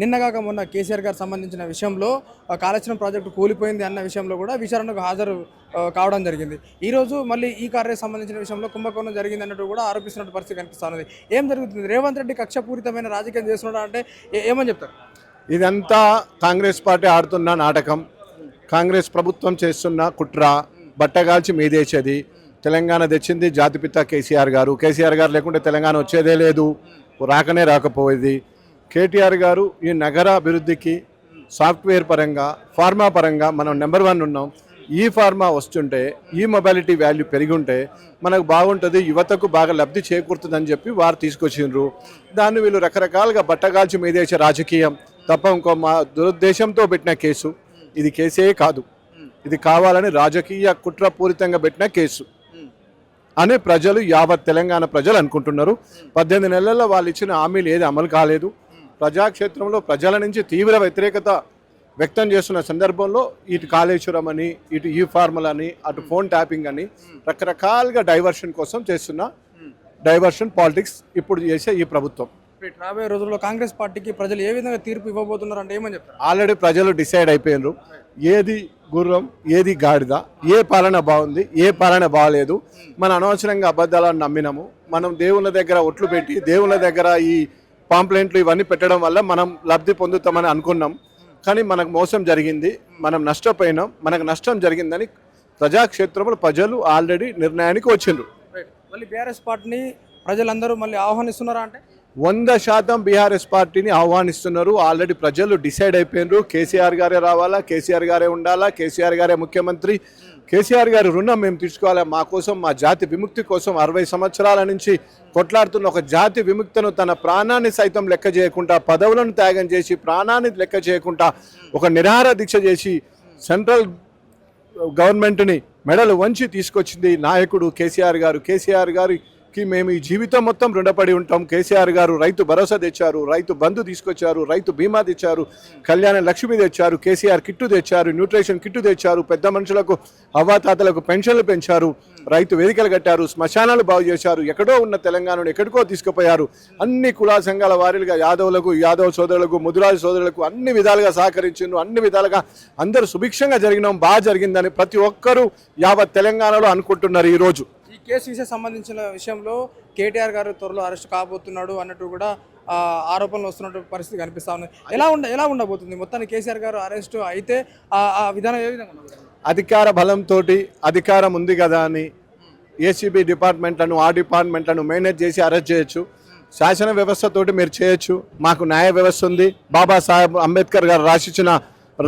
నిన్నగాక మొన్న కేసీఆర్ గారు సంబంధించిన విషయంలో కాళేశ్వరం ప్రాజెక్టు కూలిపోయింది అన్న విషయంలో కూడా విచారణకు హాజరు కావడం జరిగింది. ఈరోజు మళ్ళీ ఈ కార్యకు సంబంధించిన విషయంలో కుంభకోణం జరిగింది అన్నట్టు కూడా ఆరోపిస్తున్నట్టు పరిస్థితి కనిపిస్తున్నది ఏం జరుగుతుంది? రేవంత్ రెడ్డి కక్షపూరితమైన రాజకీయం చేస్తున్నాడు అంటే ఏమని చెప్తారు? ఇదంతా కాంగ్రెస్ పార్టీ ఆడుతున్న నాటకం. కాంగ్రెస్ ప్రభుత్వం చేస్తున్న కుట్ర బట్టగాల్చి మీదేసేది. తెలంగాణ తెచ్చింది జాతిపిత కేసీఆర్ గారు. కేసీఆర్ గారు లేకుంటే తెలంగాణ వచ్చేదే లేదు. రాకనే రాకపోయేది. కేటీఆర్ గారు ఈ నగర అభివృద్ధికి సాఫ్ట్వేర్ పరంగా ఫార్మా పరంగా మనం నెంబర్ వన్ ఉన్నాం. ఈ ఫార్మా వస్తుంటే ఈ మొబైలిటీ వాల్యూ పెరిగి ఉంటే మనకు బాగుంటుంది యువతకు బాగా లబ్ధి చేకూరుతుందని చెప్పి వారు తీసుకొచ్చిండ్రు. దాన్ని వీళ్ళు రకరకాలుగా బట్టగాల్చి మీదేసే రాజకీయం తప్ప ఇంకో మా దురుద్దేశంతో పెట్టిన కేసు. ఇది కేసే కాదు. ఇది కావాలని రాజకీయ కుట్రపూరితంగా పెట్టిన కేసు. అని ప్రజలు యావత్ తెలంగాణ ప్రజలు అనుకుంటున్నారు. పద్దెనిమిది నెలల్లో వాళ్ళు ఇచ్చిన హామీలు ఏది అమలు కాలేదు. ప్రజాక్షేత్రంలో ప్రజల నుంచి తీవ్ర వ్యతిరేకత వ్యక్తం చేస్తున్న సందర్భంలో ఇటు కాళేశ్వరం అని ఇటు ఈ ఫార్మల్ అని అటు ఫోన్ ట్యాపింగ్ అని రకరకాలుగా డైవర్షన్ కోసం చేస్తున్న డైవర్షన్ పాలిటిక్స్ ఇప్పుడు చేసే ఈ ప్రభుత్వం. రాబోయే రోజుల్లో కాంగ్రెస్ పార్టీకి ప్రజలు ఏ విధంగా తీర్పు ఇవ్వబోతున్నారు అంటే ఏమని చెప్తారు? ఆల్రెడీ ప్రజలు డిసైడ్ అయిపోయినారు ఏది గుర్రం ఏది గాడిద ఏ పాలన బాగుంది ఏ పాలన బాగలేదు. మనం అనవసరంగా అబద్ధాలను నమ్మినాము. మనం దేవుళ్ళ దగ్గర ఒట్లు పెట్టి దేవుళ్ళ దగ్గర ఈ పాంప్లెంట్లు ఇవన్నీ పెట్టడం వల్ల మనం లబ్ధి పొందుతామని అనుకున్నాం. కానీ మనకు మోసం జరిగింది. మనం నష్టపోయినాం. మనకు నష్టం జరిగిందని ప్రజాక్షేత్రంలో ప్రజలు ఆల్రెడీ నిర్ణయానికి వచ్చిండ్రు. మళ్ళీ బీఆర్ఎస్ పార్టీని ప్రజలందరూ మళ్ళీ ఆహ్వానిస్తున్నారా అంటే? వంద శాతం బీఆర్ఎస్ పార్టీని ఆహ్వానిస్తున్నారు. ఆల్రెడీ ప్రజలు డిసైడ్ అయిపోయినారు కేసీఆర్ గారే రావాలా? కేసీఆర్ గారే ఉండాలా? కేసీఆర్ గారే ముఖ్యమంత్రి. కేసీఆర్ గారి రుణం మేము తీసుకోవాలా. మా కోసం మా జాతి విముక్తి కోసం అరవై సంవత్సరాల నుంచి కొట్లాడుతున్న ఒక జాతి విముక్తను తన ప్రాణాన్ని సైతం లెక్క చేయకుండా పదవులను త్యాగం చేసి ప్రాణాన్ని లెక్క చేయకుండా ఒక నిరాహార దీక్ష చేసి సెంట్రల్ గవర్నమెంట్ని మెడలు వంచి తీసుకొచ్చింది నాయకుడు కేసీఆర్ గారు. కేసీఆర్ కి మేము ఈ జీవితం మొత్తం రుణపడి ఉంటాం. కేసీఆర్ గారు రైతు భరోసా తెచ్చారు రైతు బంధు తీసుకొచ్చారు రైతు బీమా తెచ్చారు కళ్యాణ లక్ష్మి తెచ్చారు కేసీఆర్ కిట్టు తెచ్చారు న్యూట్రిషన్ కిట్టు తెచ్చారు పెద్ద మనుషులకు అవ్వాతాతలకు పెన్షన్లు పెంచారు రైతు వేదికలు కట్టారు శ్మశానాలు బాగు చేశారు ఎక్కడో ఉన్న తెలంగాణను ఎక్కడికో తీసుకుపోయారు. అన్ని కులా సంఘాల వారీలుగా యాదవులకు యాదవ్ సోదరులకు ముదురాజు సోదరులకు అన్ని విధాలుగా సహకరించిండ్రు అన్ని విధాలుగా అందరూ సుభిక్షంగా జరిగినాం బాగా జరిగిందని ప్రతి ఒక్కరూ యావత్ తెలంగాణలో అనుకుంటున్నారు ఈరోజు. కేసు సంబంధించిన విషయంలో కేటీఆర్ గారు త్వరలో అరెస్ట్ కాబోతున్నాడు అన్నట్టు కూడా ఆరోపణలు వస్తున్నట్టు పరిస్థితి కనిపిస్తా ఉంది ఎలా ఉండ ఎలా ఉండబోతుంది? మొత్తాన్ని కేసీఆర్ గారు అరెస్ట్ అయితే ఆ విధానం ఏ విధంగా అధికార బలంతో అధికారం ఉంది కదా అని ఏసీబీ డిపార్ట్మెంట్లను ఆ డిపార్ట్మెంట్లను మేనేజ్ చేసి అరెస్ట్ చేయొచ్చు. శాసన వ్యవస్థతోటి మీరు చేయొచ్చు. మాకు న్యాయ వ్యవస్థ ఉంది. బాబాసాహెబ్ అంబేద్కర్ గారు రాసిచ్చిన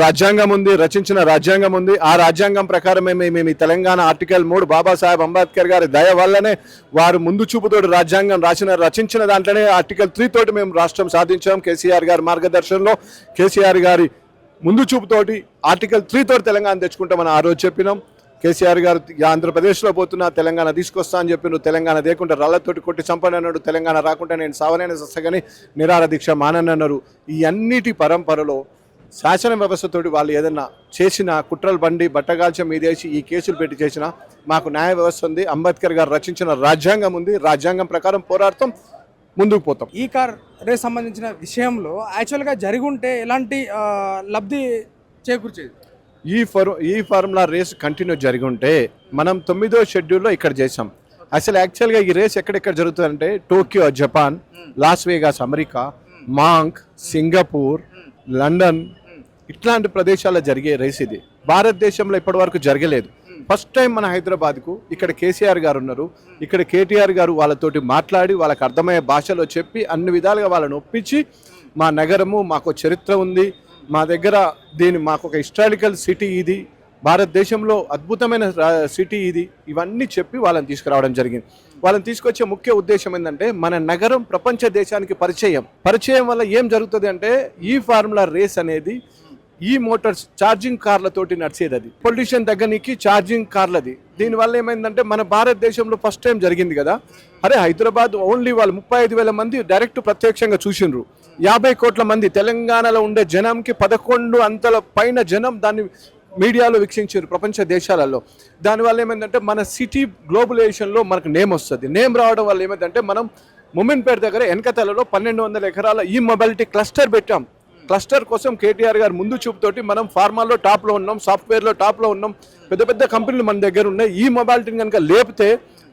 రాజ్యాంగం ఉంది రచించిన రాజ్యాంగం ఉంది. ఆ రాజ్యాంగం ప్రకారమే మేము ఈ తెలంగాణ ఆర్టికల్ మూడు బాబాసాహెబ్ అంబేద్కర్ గారి దయ వల్లనే వారు ముందు చూపుతోటి రాజ్యాంగం రాసిన రచించిన దాంట్లోనే ఆర్టికల్ త్రీ తోటి మేము రాష్ట్రం సాధించాం. కేసీఆర్ గారి మార్గదర్శనంలో కేసీఆర్ గారి ముందు చూపుతోటి ఆర్టికల్ త్రీ తోటి తెలంగాణ తెచ్చుకుంటామని ఆ రోజు చెప్పినాం. కేసీఆర్ గారు ఆంధ్రప్రదేశ్లో పోతున్నా తెలంగాణ తీసుకొస్తా అని చెప్పి నువ్వు తెలంగాణ దేకుంటే రాళ్ళతోటి కొట్టి చంపనన్నాడు తెలంగాణ రాకుండా నేను సావనైన సస్తగని నిరార దీక్ష మానని అన్నారు ఈ అన్నిటి పరంపరలో శాసన వ్యవస్థతోటి వాళ్ళు ఏదన్నా చేసిన కుట్రలు బండి బట్టగాల్చం మీదేసి ఈ కేసులు పెట్టి చేసిన మాకు న్యాయ వ్యవస్థ ఉంది. అంబేద్కర్ గారు రచించిన రాజ్యాంగం ఉంది. రాజ్యాంగం ప్రకారం పోరాడతాం ముందుకు పోతాం. ఈ కార్ రేస్ సంబంధించిన విషయంలో యాక్చువల్గా జరిగి ఉంటే ఎలాంటి లబ్ధి చేకూర్చేది? ఈ ఫర్ ఈ ఫార్ములా రేస్ కంటిన్యూ జరిగి ఉంటే మనం తొమ్మిదో షెడ్యూల్లో ఇక్కడ చేసాం అసలు యాక్చువల్గా ఈ రేస్ ఎక్కడెక్కడ జరుగుతుందంటే Tokyo Japan Las Vegas America monk Singapore London ఇట్లాంటి ప్రదేశాల్లో జరిగే రేస్ ఇది. భారతదేశంలో ఇప్పటివరకు జరగలేదు. ఫస్ట్ టైం మన హైదరాబాద్కు ఇక్కడ కేసీఆర్ గారు ఉన్నారు. ఇక్కడ కేటీఆర్ గారు వాళ్ళతోటి మాట్లాడి వాళ్ళకి అర్థమయ్యే భాషలో చెప్పి అన్ని విధాలుగా వాళ్ళని ఒప్పించి మా నగరము మాకు చరిత్ర ఉంది. మా దగ్గర దీని మాకు ఒక హిస్టారికల్ సిటీ ఇది. భారతదేశంలో అద్భుతమైన సిటీ ఇది. ఇవన్నీ చెప్పి వాళ్ళని తీసుకురావడం జరిగింది. వాళ్ళని తీసుకొచ్చే ముఖ్య ఉద్దేశం ఏంటంటే మన నగరం ప్రపంచ దేశానికి పరిచయం. పరిచయం వల్ల ఏం జరుగుతుంది అంటే ఈ ఫార్ములా రేస్ అనేది ఈ మోటార్స్ ఛార్జింగ్ కార్లతోటి నడిచేది అది పొల్యూషన్ తగ్గనీకి ఛార్జింగ్ కార్లది. దీనివల్ల ఏమైందంటే మన భారతదేశంలో ఫస్ట్ టైం జరిగింది కదా. అరే హైదరాబాద్ ఓన్లీ వాళ్ళు ముప్పై ఐదు వేల మంది డైరెక్ట్ ప్రత్యక్షంగా చూసిండ్రు. యాభై కోట్ల మంది తెలంగాణలో ఉండే జనంకి పదకొండు అంతల పైన జనం దాన్ని మీడియాలో వీక్షించారు ప్రపంచ దేశాలలో. దానివల్ల ఏమైందంటే మన సిటీ గ్లోబలైజేషన్లో మనకు నేమ్ వస్తుంది. నేమ్ రావడం వల్ల ఏమైందంటే మనం ముమిన్పేట దగ్గర వెనకతలలో పన్నెండు వందల ఎకరాల ఈ మొబిలిటీ క్లస్టర్ పెట్టాం. క్లస్టర్ కోసం కేటీఆర్ గారు ముందు చూపుతోటి మనం ఫార్మాలో టాప్లో ఉన్నాం సాఫ్ట్వేర్లో టాప్లో ఉన్నాం పెద్ద పెద్ద కంపెనీలు మన దగ్గర ఉన్నాయి. ఈ మొబైలిటీని కనుక లేపితే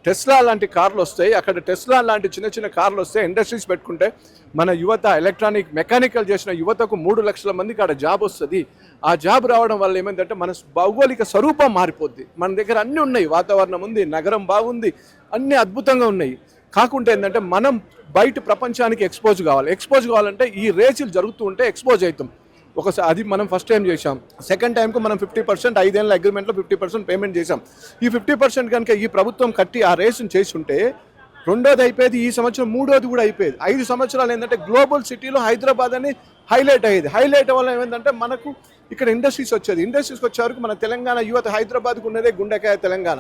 టెస్లా లాంటి కార్లు వస్తాయి. అక్కడ టెస్లా లాంటి చిన్న చిన్న కార్లు వస్తాయి. ఇండస్ట్రీస్ పెట్టుకుంటే మన యువత ఎలక్ట్రానిక్ మెకానికల్ చేసిన యువతకు మూడు లక్షల మందికి అక్కడ జాబ్ వస్తుంది. ఆ జాబ్ రావడం వల్ల ఏమైందంటే మన భౌగోళిక స్వరూపం మారిపోద్ది. మన దగ్గర అన్నీ ఉన్నాయి. వాతావరణం ఉంది నగరం బాగుంది అన్నీ అద్భుతంగా ఉన్నాయి. కాకుండా ఏంటంటే మనం బయట ప్రపంచానికి ఎక్స్పోజ్ కావాలి. ఎక్స్పోజ్ కావాలంటే ఈ రేసులు జరుగుతూ ఉంటే ఎక్స్పోజ్ అవుతాం. ఒకసారి అది మనం ఫస్ట్ టైం చేసాం సెకండ్ టైంకు మనం ఫిఫ్టీ పర్సెంట్ ఐదేళ్ళ అగ్రిమెంట్లో ఫిఫ్టీ పర్సెంట్ పేమెంట్ చేసాం ఈ ఫిఫ్టీ పర్సెంట్ కనుక ఈ ప్రభుత్వం కట్టి ఆ రేసును చేసి ఉంటే రెండోది అయిపోయేది ఈ సంవత్సరం మూడోది కూడా అయిపోయేది. ఐదు సంవత్సరాలు ఏంటంటే గ్లోబల్ సిటీలో హైదరాబాద్ అని హైలైట్ అయ్యేది. హైలైట్ వల్ల ఏంటంటే మనకు ఇక్కడ ఇండస్ట్రీస్ వచ్చేది. ఇండస్ట్రీస్కి వచ్చే వరకు మన తెలంగాణ యువత హైదరాబాద్కు ఉన్నదే గుండెకాయ తెలంగాణ.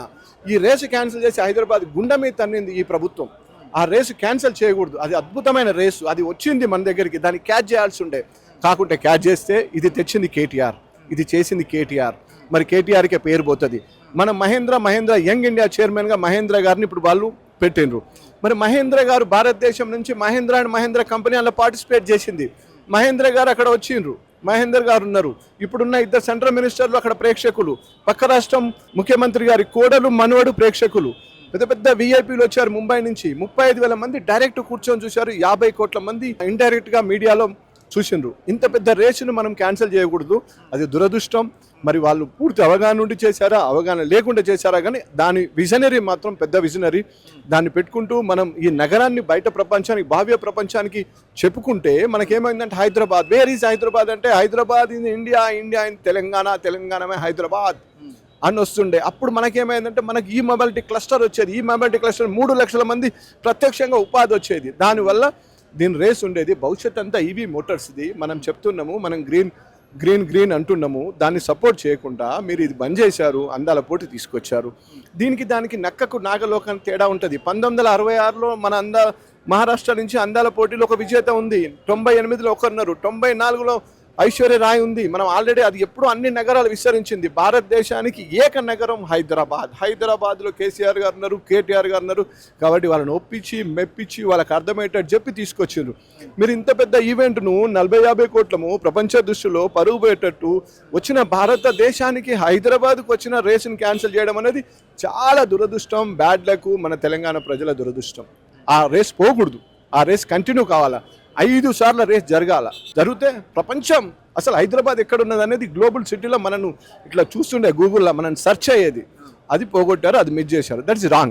ఈ రేసు క్యాన్సిల్ చేసి హైదరాబాద్ గుండె మీద తన్నింది ఈ ప్రభుత్వం. ఆ రేసు క్యాన్సిల్ చేయకూడదు. అది అద్భుతమైన రేసు. అది వచ్చింది మన దగ్గరికి. దాన్ని క్యాచ్ చేయాల్సి ఉండే. కాకుంటే క్యాచ్ చేస్తే ఇది తెచ్చింది కేటీఆర్. ఇది చేసింది కేటీఆర్. మరి కేటీఆర్కే పేరు పోతుంది. మన మహేంద్ర మహేంద్ర యంగ్ ఇండియా చైర్మన్గా మహేంద్ర గారిని ఇప్పుడు వాళ్ళు పెట్టిండ్రు. మరి మహేంద్ర గారు భారతదేశం నుంచి మహేంద్ర అండ్ మహేంద్ర కంపెనీ అలా పార్టిసిపేట్ చేసింది. మహేంద్ర గారు అక్కడ వచ్చిండ్రు. మహేందర్ గారు ఉన్నారు. ఇప్పుడున్న ఇద్దరు సెంట్రల్ మినిస్టర్లు అక్కడ ప్రేక్షకులు. పక్క రాష్ట్రం ముఖ్యమంత్రి గారి కోడలు మనవడు ప్రేక్షకులు. పెద్ద పెద్ద విఐపీలు వచ్చారు ముంబై నుంచి. ముప్పై ఐదు వేల మంది డైరెక్ట్ కూర్చొని చూశారు. యాభై కోట్ల మంది ఇండైరెక్ట్గా మీడియాలో చూసిండ్రు. ఇంత పెద్ద రేసును మనం క్యాన్సిల్ చేయకూడదు. అది దురదృష్టం. మరి వాళ్ళు పూర్తి అవగాహన నుండి చేశారా అవగాహన లేకుండా చేశారా కానీ దాని విజనరీ మాత్రం పెద్ద విజనరీ దాన్ని పెట్టుకుంటూ మనం ఈ నగరాన్ని బయట ప్రపంచానికి భావ్య ప్రపంచానికి చెప్పుకుంటే మనకేమైందంటే హైదరాబాద్. వేర్ ఈజ్ హైదరాబాద్ అంటే Hyderabad in India India in Telangana తెలంగాణమే Hyderabad అని వస్తుండే. అప్పుడు మనకేమైందంటే మనకి ఈ మొబైలిటీ క్లస్టర్ వచ్చేది. ఈ మొబైలిటీ క్లస్టర్ మూడు లక్షల మంది ప్రత్యక్షంగా ఉపాధి వచ్చేది. దానివల్ల దీని రేస్ ఉండేది. భవిష్యత్ అంతా ఈవీ మోటార్స్ది మనం చెప్తున్నాము మనం గ్రీన్ గ్రీన్ గ్రీన్ అంటున్నాము దాన్ని సపోర్ట్ చేయకుండా మీరు ఇది బంద్ చేశారు అందాల పోటీ తీసుకొచ్చారు. దీనికి దానికి నక్కకు నాగలోకానికి తేడా ఉంటుంది. పంతొమ్మిది వందల అరవై ఆరులో మన అంద మహారాష్ట్ర నుంచి అందాల పోటీలో ఒక విజేత ఉంది. తొంభై ఎనిమిదిలో ఒకరున్నారు తొంభై నాలుగులో ఐశ్వర్య రాయ్ ఉంది. మనం ఆల్రెడీ అది ఎప్పుడు అన్ని నగరాలు విస్తరించింది. భారతదేశానికి ఏక నగరం హైదరాబాద్. హైదరాబాద్లో కేసీఆర్ గారు ఉన్నారు కేటీఆర్ గారు ఉన్నారు. కాబట్టి వాళ్ళని ఒప్పించి మెప్పించి వాళ్ళకి అర్థమయ్యేటట్టు చెప్పి తీసుకొచ్చిండ్రు. మీరు ఇంత పెద్ద ఈవెంట్ను నలభై యాభై కోట్లము ప్రపంచ దృష్టిలో పరుగు పోయేటట్టు వచ్చిన భారతదేశానికి హైదరాబాద్కు వచ్చిన రేసును క్యాన్సిల్ చేయడం అనేది చాలా దురదృష్టం. బ్యాడ్ లక్ మన తెలంగాణ ప్రజల దురదృష్టం. ఆ రేస్ పోకూడదు. ఆ రేస్ కంటిన్యూ కావాలా? ఐదు సార్ల రేస్ జరగాల. జరిగితే ప్రపంచం అసలు హైదరాబాద్ ఎక్కడ ఉన్నది అనేది గ్లోబల్ సిటీలో మనను ఇట్లా చూస్తుండే గూగుల్లో మనం సెర్చ్ అయ్యేది. అది పోగొట్టారు అది మిస్ చేశారు. That is wrong.